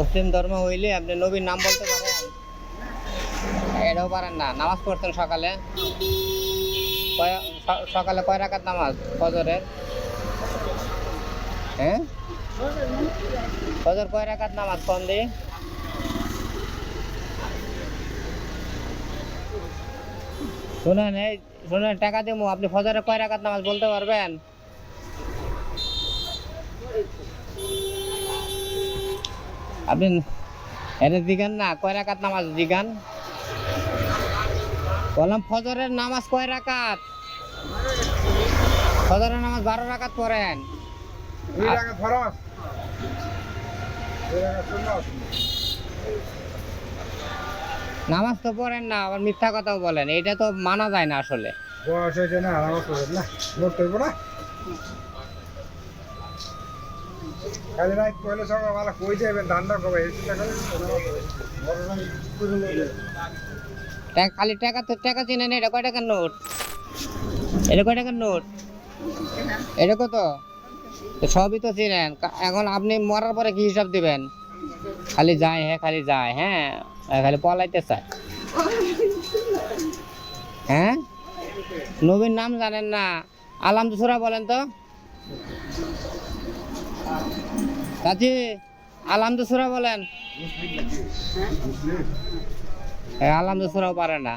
মুসলিম ধর্ম হইলে আপনি নবীর নাম বলতে পারেন। এটাও পারেন না। নামাজ পড়তেন সকালে। সকালে কয় রাকাত নামাজ? ফজরের? হ্যাঁ? ফজর কয় রাকাত নামাজ? কোন দি শুনেন, এই শুনেন, টাকা দেবো আপনি ফজরে কয় রাকাত নামাজ বলতে পারবেন? আপনি এটা দিগান না কয় রাকাত নামাজ দিগান বললাম ফজরের নামাজ কয় রাকাত? ফজরের নামাজ বারো রাকাত পড়েন। নামাজ তো পড়েন না আবার মিথ্যা কথাও বলেন। এটা তো মানা যায় না আসলে। বয়স হয়েছে না নামাজ পড়বেন না করব না? খালি রাত পয়লা সকাল বেলা কই যাবেন ধান্দা করবে, এই চিন্তা করেন নামাজ পড়বেন। বড় রাত পর্যন্ত যাবেন। টা- খালি টাকা তো টাকা চিনেন এটা কয় টাকার নোট? এটা কয় টাকার নোট? এটা কত? সবই তো চিনেন। এখন আপনি মরার পরে কি হিসাব দিবেন? খালি যায় হ্যাঁ খালি যায় হ্যাঁ? খালি পলাইতে চায়। হ্যাঁ? নবীর নাম জানেন না। আলাম দুসরা বলেন তো? চাচি আলাম দুসরা বলেন। হ্যাঁ আলাম দুসরাও পারে না।